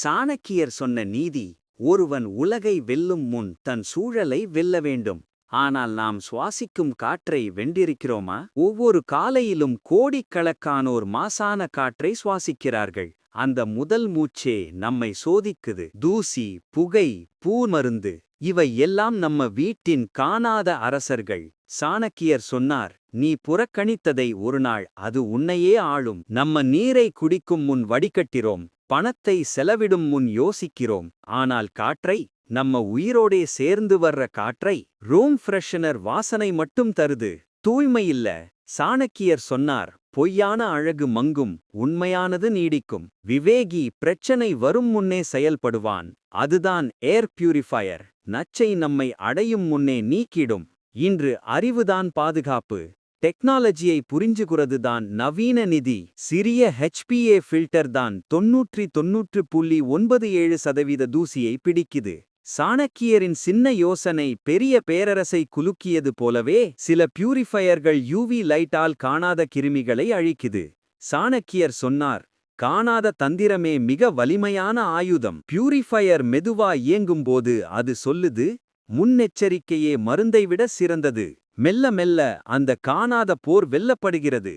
சாணக்கியர் சொன்ன நீதி ஒருவன் உலகை வெல்லும் முன் தன் சூழலை வெல்ல வேண்டும். ஆனால் நாம் சுவாசிக்கும் காற்றை வென்றிருக்கிறோமா? ஒவ்வொரு காலையிலும் கோடிக்கணக்கானோர் மாசான காற்றை சுவாசிக்கிறார்கள். அந்த முதல் மூச்சே நம்மை சோதிக்குது. தூசி புகை பூமருந்து இவை எல்லாம் நம்ம வீட்டின் காணாத அரசர்கள். சாணக்கியர் சொன்னார் நீ புறக்கணித்ததை ஒருநாள் அது உன்னையே ஆளும். நம்ம நீரை குடிக்கும் முன் வடிகட்டிரோம் பணத்தை செலவிடும் முன் யோசிக்கிறோம். ஆனால் காற்றை நம்ம உயிரோடே சேர்ந்து வர்ற காற்றை ரூம் ஃப்ரெஷனர் வாசனை மட்டும் தருது. தூய்மையில்ல சாணக்கியர் சொன்னார் பொய்யான அழகு மங்கும் உண்மையானது நீடிக்கும். விவேகி பிரச்சனை வரும் முன்னே செயல்படுவான். அதுதான் ஏர் பியூரிஃபயர். நச்சை நம்மை அடையும் முன்னே நீக்கிடும். இன்று அறிவுதான் பாதுகாப்பு. டெக்னாலஜியை புரிஞ்சுகிறது தான் நவீன நிதி. சிறிய ஹெச்பிஏ ஃபில்டர் தான் தொன்னூற்றி தொன்னூற்று புள்ளி ஒன்பது ஏழு சதவீத தூசியை பிடிக்குது. சாணக்கியரின் சின்ன யோசனை பெரிய பேரரசை குலுக்கியது போலவே சில பியூரிஃபயர்கள் யூவி லைட்டால் காணாத கிருமிகளை அழிக்குது. சாணக்கியர் சொன்னார் காணாத தந்திரமே மிக வலிமையான ஆயுதம். பியூரிஃபயர் மெதுவா இயங்கும்போது அது சொல்லுது முன்னெச்சரிக்கையே மருந்தை விட சிறந்தது. மெல்ல மெல்ல அந்த காணாத போர் வெல்லப்படுகிறது.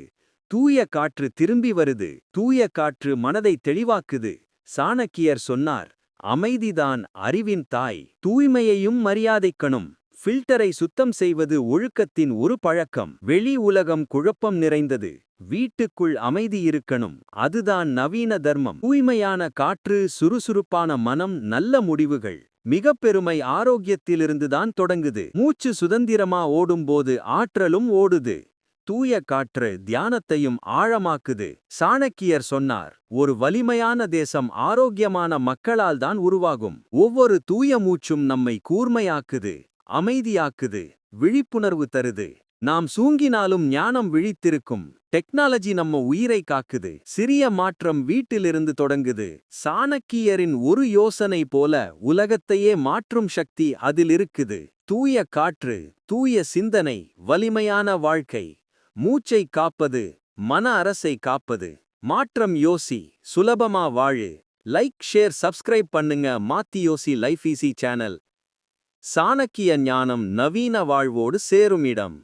தூய காற்று திரும்பி வருது. தூய காற்று மனதை தெளிவாக்குது. சாணக்கியர் சொன்னார் அமைதிதான் அறிவின் தாய். தூய்மையையும் மரியாதைக்கணும். ஃபில்டரை சுத்தம் செய்வது ஒழுக்கத்தின் ஒரு பழக்கம். வெளி உலகம் குழப்பம் நிறைந்தது. வீட்டுக்குள் அமைதி இருக்கணும். அதுதான் நவீன தர்மம். தூய்மையான காற்று சுறுசுறுப்பான மனம் நல்ல முடிவுகள். மிக பெருமை ஆரோக்கியத்திலிருந்துதான் தொடங்குது. மூச்சு சுதந்திரமா ஓடும்போது ஆற்றலும் ஓடுது. தூய காற்று தியானத்தையும் ஆழமாக்குது. சாணக்கியர் சொன்னார் ஒரு வலிமையான தேசம் ஆரோக்கியமான மக்களால் தான் உருவாகும். ஒவ்வொரு தூய மூச்சும் நம்மை கூர்மையாக்குது அமைதியாக்குது விழிப்புணர்வு தருது. நாம் சூங்கினாலும் ஞானம் விழித்திருக்கும். டெக்னாலஜி நம்ம உயிரை காக்குது. சிறிய மாற்றம் வீட்டிலிருந்து தொடங்குது. சாணக்கியரின் ஒரு யோசனை போல உலகத்தையே மாற்றும் சக்தி அதில் இருக்குது. தூய காற்று தூய சிந்தனை வலிமையான வாழ்க்கை. மூச்சை காப்பது மன அரசை காப்பது. மாற்றம் யோசி சுலபமா வாழு. லைக் ஷேர் சப்ஸ்கிரைப் பண்ணுங்க. மாத்தி யோசி லைஃப் ஈசி சேனல். சாணக்கிய ஞானம் நவீன வாழ்வோடு சேரும் இடம்.